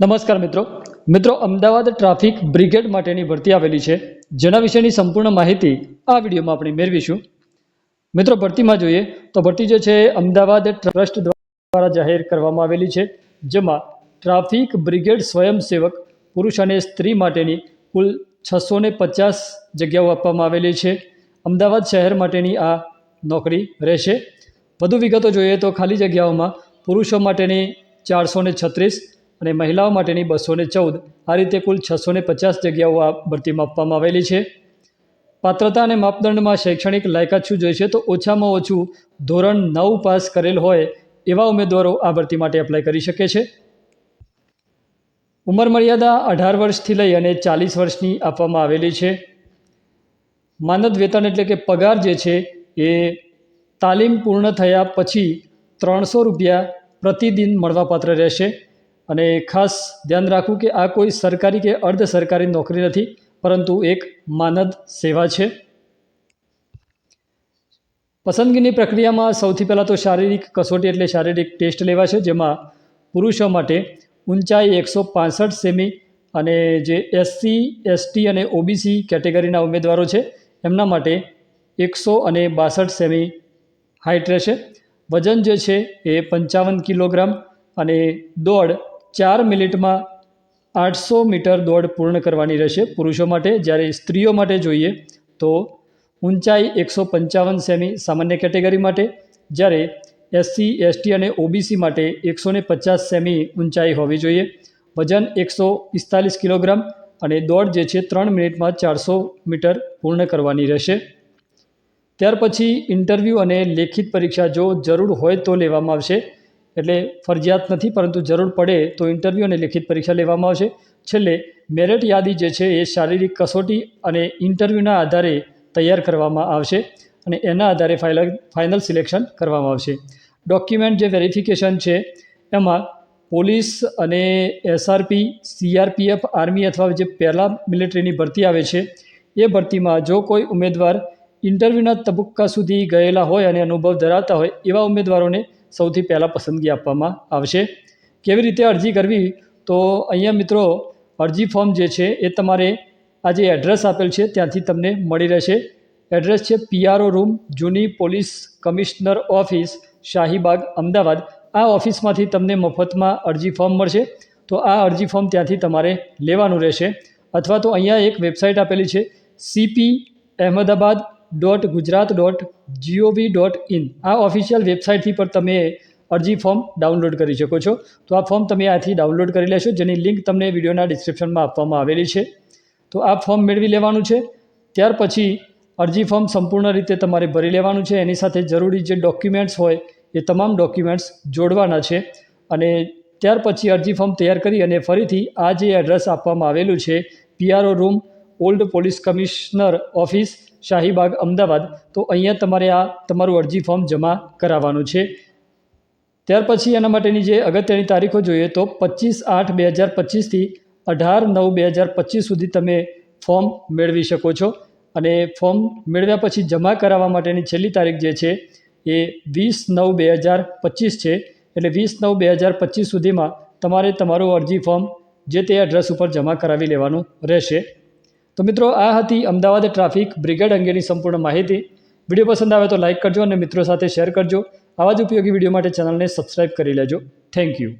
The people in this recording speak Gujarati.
નમસ્કાર મિત્રો. મિત્રો, અમદાવાદ ટ્રાફિક બ્રિગેડ માટેની ભરતી આવેલી છે. જેના વિશેની સંપૂર્ણ માહિતી આ વિડીયોમાં આપણે મેળવીશું. મિત્રો, ભરતીમાં જોઈએ તો ભરતી જે છે અમદાવાદ ટ્રસ્ટ દ્વારા જાહેર કરવામાં આવેલી છે. જેમાં ટ્રાફિક બ્રિગેડ સ્વયંસેવક પુરુષ અને સ્ત્રી માટેની કુલ છસો પચાસ જગ્યાઓ આપવામાં આવેલી છે. અમદાવાદ શહેર માટેની આ નોકરી રહેશે. વધુ વિગતો જોઈએ તો ખાલી જગ્યાઓમાં પુરુષો માટેની ચારસો ને છત્રીસ અને મહિલાઓ માટેની બસો ચૌદ. આ રીતે કુલ છસો પચાસ જગ્યાઓ આ ભરતીમાં આપવામાં આવેલી છે. પાત્રતા અને માપદંડમાં શૈક્ષણિક લાયકાત શું જોઈશે તો ઓછામાં ઓછું ધોરણ નવ પાસ કરેલ હોય એવા ઉમેદવારો આ ભરતી માટે એપ્લાય કરી શકે છે. ઉંમર મર્યાદા અઢાર વર્ષથી લઈ અને ચાલીસ વર્ષની આપવામાં આવેલી છે. માનદ વેતન એટલે કે પગાર જે છે એ તાલીમ પૂર્ણ થયા પછી ત્રણસો રૂપિયા પ્રતિદિન મળવાપાત્ર રહેશે. અને ખાસ ધ્યાન રાખવું કે આ કોઈ સરકારી કે અર્ધ સરકારી નોકરી નથી, પરંતુ એક માનદ સેવા છે. પસંદગીની પ્રક્રિયામાં સૌથી પહેલાં તો શારીરિક કસોટી એટલે શારીરિક ટેસ્ટ લેવા છે, જેમાં પુરુષો માટે ઊંચાઈ એકસો પાસઠ સેમી અને જે એસસી એસટી અને ઓબીસી કેટેગરીના ઉમેદવારો છે, એમના માટે એકસો અને બાસઠ સેમી હાઇટ રહેશે. વજન જે છે એ પંચાવન કિલોગ્રામ અને દોડ ચાર મિનિટમાં આઠસો મીટર દોડ પૂર્ણ કરવાની રહેશે પુરુષો માટે. જ્યારે સ્ત્રીઓ માટે જોઈએ તો ઊંચાઈ એકસો પંચાવન સેમી સામાન્ય કેટેગરી માટે. જ્યારે એસસી, એસટી અને ઓબીસી માટે એકસો ને પચાસ સેમી ઊંચાઈ હોવી જોઈએ. વજન એકસો પિસ્તાલીસ કિલોગ્રામ અને દોડ જે છે ત્રણ મિનિટમાં ચારસો મીટર પૂર્ણ કરવાની રહેશે. ત્યાર પછી ઇન્ટરવ્યૂ અને લેખિત પરીક્ષા જો જરૂર હોય તો લેવામાં આવશે. એટલે ફરજિયાત નથી, પરંતુ જરૂર પડે તો ઇન્ટરવ્યૂ અને લેખિત પરીક્ષા લેવામાં આવશે. છેલ્લે મેરિટ યાદી જે છે એ શારીરિક કસોટી અને ઇન્ટરવ્યૂના આધારે તૈયાર કરવામાં આવશે અને એના આધારે ફાઇનલ ફાઇનલ સિલેક્શન કરવામાં આવશે. ડોક્યુમેન્ટ જે વેરિફિકેશન છે, એમાં પોલીસ અને એસઆરપી સીઆરપીએફ આર્મી અથવા જે પહેલાં મિલિટરીની ભરતી આવે છે, એ ભરતીમાં જો કોઈ ઉમેદવાર ઇન્ટરવ્યૂના તબક્કા સુધી ગયેલા હોય અને અનુભવ ધરાવતા હોય, એવા ઉમેદવારોને સૌથી પહેલાં પસંદગી આપવામાં આવશે. કેવી રીતે અરજી કરવી? તો અહીંયા મિત્રો, અરજી ફોર્મ જે છે, એ તમારે આ જે એડ્રેસ આપેલ છે, ત્યાંથી તમને મળી રહેશે. એડ્રેસ છે પીઆરઓ રૂમ, જૂની police commissioner office, Shahibaug, Ahmedabad. આ ઓફિસમાંથી તમને મફતમાં અરજી ફોર્મ મળશે. તો આ અરજી ફોર્મ ત્યાંથી તમારે લેવાનું રહેશે. અથવા તો અહીંયા એક વેબસાઇટ આપેલી છે, CP Ahmedabad dot Gujarat dot GOV dot in આ ઓફિશિયલ વેબસાઇટથી પણ તમે અરજી ફોર્મ ડાઉનલોડ કરી શકો છો. તો આ ફોર્મ તમે આથી ડાઉનલોડ કરી લેશો, જેની લિંક તમને વિડીયોના ડિસ્ક્રિપ્શનમાં આપવામાં આવેલી છે. તો આ ફોર્મ મેળવી લેવાનું છે. ત્યાર પછી અરજી ફોર્મ સંપૂર્ણ રીતે તમારે ભરી લેવાનું છે. એની સાથે જરૂરી જે ડોક્યુમેન્ટ્સ હોય, એ તમામ ડોક્યુમેન્ટ્સ જોડવાના છે. અને ત્યાર પછી અરજી ફોર્મ તૈયાર કરી અને ફરીથી આ જે એડ્રેસ આપવામાં આવેલું છે PRO room old police commissioner office Shahibaug, Ahmedabad. તો અહીંયા તમારે આ તમારું અરજી ફોર્મ જમા કરાવવાનું છે. ત્યાર પછી એના માટેની જે અગત્યની તારીખો જોઈએ તો પચીસ આઠ બે હજાર પચીસથી અઢાર નવ બે હજાર પચીસ સુધી તમે ફોર્મ મેળવી શકો છો. અને ફોર્મ મેળવ્યા પછી જમા કરાવવા માટેની છેલ્લી તારીખ જે છે એ વીસ નવ બે હજાર પચીસ છે. એટલે વીસ નવ બે હજાર પચીસ સુધીમાં તમારે તમારું અરજી ફોર્મ જે તે એડ્રેસ ઉપર જમા કરાવી લેવાનું રહેશે. તો મિત્રો, આ હતી અમદાવાદ ટ્રાફિક બ્રિગેડ અંગેની સંપૂર્ણ માહિતી. વીડિયો પસંદ આવે તો લાઇક કરજો અને મિત્રો સાથે શેર કરજો. આવા જ ઉપયોગી વીડિયો માટે ચેનલને સબસ્ક્રાઈબ કરી લેજો. Thank you.